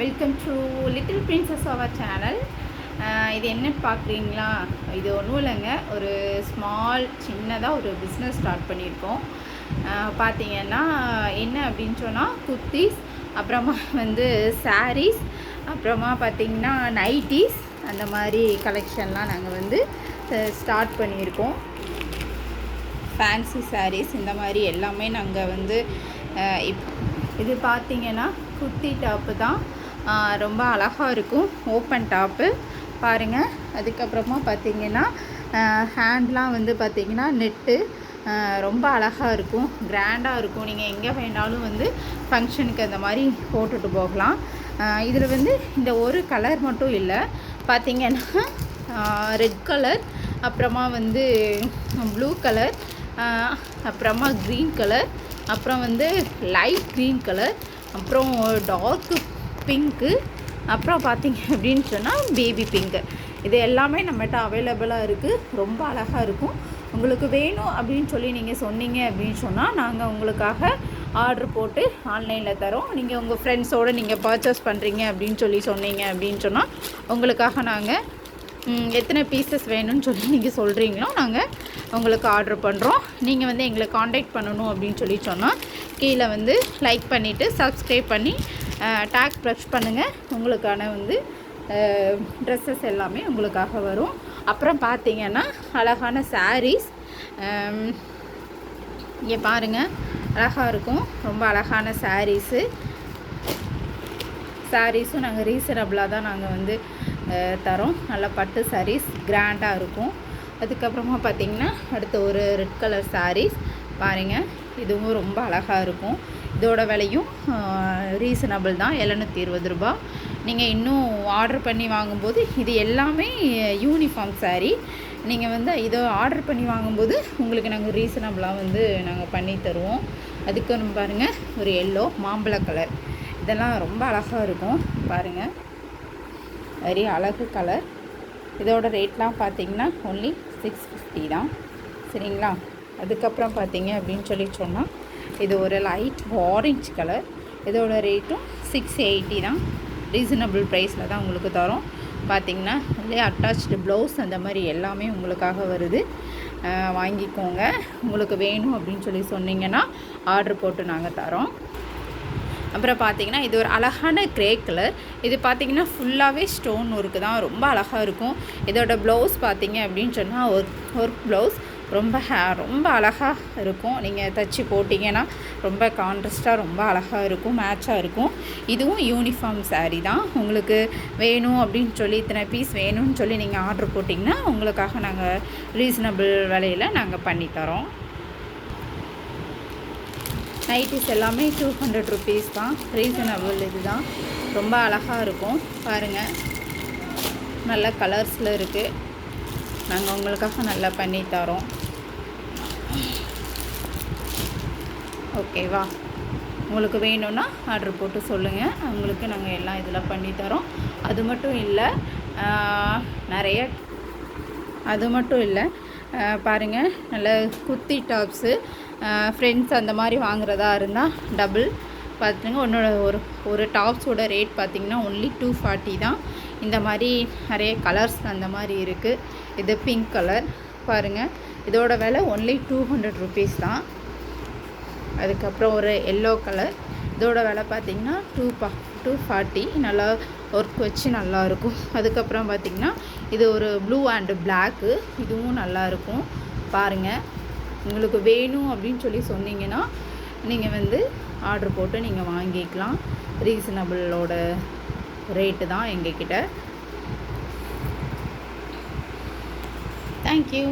Welcome to little princess our channel இது என்ன பார்க்குறீங்களா? இது ஒன்றும் இல்லைங்க. ஒரு ஸ்மால் சின்னதாக ஒரு பிஸ்னஸ் ஸ்டார்ட் பண்ணியிருக்கோம். பார்த்தீங்கன்னா என்ன அப்படின்னு சொன்னால் குர்த்திஸ் அப்புறமா வந்து சாரீஸ் அப்புறமா பார்த்தீங்கன்னா நைட்டிஸ் அந்த மாதிரி கலெக்ஷன்லாம் நாங்கள் வந்து ஸ்டார்ட் பண்ணியிருக்கோம். ஃபேன்சி சாரீஸ் இந்த மாதிரி எல்லாமே நாங்கள் வந்து இப் இது பார்த்தீங்கன்னா குர்த்தி டாப்பு தான். ரொம்ப அழகாக இருக்கும். ஓப்பன் டாப்பு பாருங்கள் அதுக்கப்புறமா பார்த்தீங்கன்னா ஹேண்ட்லாம் வந்து பார்த்தீங்கன்னா நெட்டு ரொம்ப அழகாக இருக்கும். கிராண்டாக இருக்கும். நீங்கள் எங்கே வேணாலும் வந்து ஃபங்க்ஷனுக்கு அந்த மாதிரி போட்டுட்டு போகலாம். இதில் வந்து இந்த ஒரு கலர் மட்டும் இல்லை. பார்த்திங்கன்னா ரெட் கலர் அப்புறமா வந்து ப்ளூ கலர் அப்புறமா க்ரீன் கலர் அப்புறம் வந்து லைட் க்ரீன் கலர் அப்புறம் டார்க்கு பிங்க்கு. அப்புறம் பார்த்தீங்க அப்படின்னு சொன்னால் பேபி பிங்க்கு இது எல்லாமே நம்மகிட்ட அவைலபிளாக இருக்குது ரொம்ப அழகாக இருக்கும். உங்களுக்கு வேணும் அப்படின்னு சொல்லி நீங்கள் சொன்னீங்க அப்படின்னு சொன்னால் நாங்கள் உங்களுக்காக ஆர்டர் போட்டு ஆன்லைனில் தரோம். நீங்கள் உங்கள் ஃப்ரெண்ட்ஸோடு நீங்கள் பர்ச்சேஸ் பண்ணுறீங்க அப்படின்னு சொல்லி சொன்னீங்க அப்படின்னு சொன்னால் உங்களுக்காக நாங்கள் எத்தனை பீசஸ் வேணும்னு சொல்லி நீங்கள் சொல்கிறீங்களோ நாங்கள் உங்களுக்கு ஆர்டர் பண்ணுறோம் நீங்கள் வந்து எங்களை காண்டாக்ட் பண்ணணும் அப்படின்னு சொல்லி சொன்னால் கீழே வந்து லைக் பண்ணிவிட்டு சப்ஸ்கிரைப் பண்ணி டேக் ப்ரெஷ் பண்ணுங்கள் உங்களுக்கான வந்து ட்ரெஸ்ஸஸ் எல்லாமே உங்களுக்காக வரும். அப்புறம் பார்த்தீங்கன்னா அழகான சாரீஸ் இங்கே பாருங்கள் அழகாக இருக்கும். ரொம்ப அழகான சாரீஸு சாரீஸும் நாங்கள் ரீசனபிளாக தான் நாங்கள் வந்து தரோம். நல்ல பட்டு சாரீஸ் கிராண்டாக இருக்கும். அதுக்கப்புறமா பார்த்தீங்கன்னா அடுத்து ஒரு ரெட் கலர் சாரீஸ் பாருங்கள் இதுவும் ரொம்ப அழகாக இருக்கும். இதோட விலையும் ரீசனபிள் தான். எழுநூற்றி இருபது ரூபா நீங்கள் இன்னும் ஆர்டர் பண்ணி வாங்கும்போது இது எல்லாமே யூனிஃபார்ம் சாரீ நீங்கள் வந்து இதை ஆர்டர் பண்ணி வாங்கும்போது உங்களுக்கு நாங்கள் ரீசனபிளாக வந்து நாங்கள் பண்ணி தருவோம். அதுக்கு நம்ம பாருங்கள் ஒரு எல்லோ மாம்பழ கலர் இதெல்லாம் ரொம்ப அழகாக இருக்கும். பாருங்கள் வெரி அழகு கலர் இதோட ரேட்லாம் பார்த்தீங்கன்னா ஒன்லி சிக்ஸ் ஃபிஃப்டி தான். சரிங்களா? அதுக்கப்புறம் பார்த்தீங்க அப்படின்னு சொல்லி சொன்னால் இது ஒரு லைட் ஆரஞ்ச் கலர் இதோட ரேட்டும் சிக்ஸ் எயிட்டி தான். ரீசனபிள் ப்ரைஸில் தான் உங்களுக்கு தரோம். பார்த்தீங்கன்னா அதுலேயே அட்டாச்டு ப்ளவுஸ் அந்த மாதிரி எல்லாமே உங்களுக்காக வருது. வாங்கிக்கோங்க. உங்களுக்கு வேணும் அப்படின்னு சொல்லி சொன்னீங்கன்னா ஆர்டர் போட்டு நாங்கள் தரோம். அப்புறம் பார்த்தீங்கன்னா இது ஒரு அழகான கிரே கலர் இது பார்த்தீங்கன்னா ஃபுல்லாகவே ஸ்டோன் ஒர்க்கு தான். ரொம்ப அழகாக இருக்கும். இதோட ப்ளவுஸ் பார்த்தீங்க அப்படின்னு சொன்னால் ஒர்க் ஒர்க் ப்ளவுஸ் ரொம்ப ஹே ரொம்ப அழகாக இருக்கும். நீங்கள் தைச்சி போட்டிங்கன்னா ரொம்ப கான்ட்ரஸ்ட்டாக ரொம்ப அழகாக இருக்கும் மேட்சாக இருக்கும். இதுவும் யூனிஃபார்ம் சாரீ தான். உங்களுக்கு வேணும் அப்படின்னு சொல்லி இத்தனை பீஸ் வேணும்னு சொல்லி நீங்கள் ஆர்டர் போட்டிங்கன்னா உங்களுக்காக நாங்கள் ரீசனபிள் விலையில் நாங்கள் பண்ணித்தரோம் நைட்டிஸ் எல்லாமே டூ ஹண்ட்ரட் ருபீஸ் தான். ரீசனபிள் இதுதான். ரொம்ப அழகாக இருக்கும். பாருங்கள் நல்ல கலர்ஸில் இருக்குது நாங்கள் உங்களுக்காக நல்லா பண்ணி ஓகேவா உங்களுக்கு வேணும்னா ஆர்டர் போட்டு சொல்லுங்கள் உங்களுக்கு நாங்கள் எல்லாம் இதில் பண்ணி தரோம். அது மட்டும் இல்லை நிறைய அது மட்டும் இல்லை பாருங்கள் நல்ல குத்தி டாப்ஸு ஃப்ரெண்ட்ஸ் அந்த மாதிரி வாங்குறதா இருந்தால் டபுள் பார்த்துங்க உன்னோட ஒரு ஒரு டாப்ஸோட ரேட் பார்த்திங்கன்னா ஒன்லி டூ ஃபார்ட்டி தான். இந்த மாதிரி நிறைய கலர்ஸ் அந்த மாதிரி இருக்குது இது பிங்க் கலர் பாருங்கள் இதோட விலை ஒன்லி டூ ஹண்ட்ரட் ருபீஸ் தான். அதுக்கப்புறம் ஒரு எல்லோ கலர் இதோட விலை பார்த்திங்கன்னா டூ பா டூ ஃபார்ட்டி நல்லா ஒர்க் வச்சு நல்லா இருக்கும். அதுக்கப்புறம் பார்த்தீங்கன்னா இது ஒரு ப்ளூ அண்டு பிளாக்கு இதுவும் நல்லாயிருக்கும் பாருங்கள் உங்களுக்கு வேணும் அப்படின்னு சொல்லி சொன்னீங்கன்னா நீங்கள் வந்து ஆர்டர் போட்டு நீங்கள் வாங்கிக்கலாம். ரீசனபிளோட ரேட்டு தான் எங்ககிட்ட. தேங்க்யூ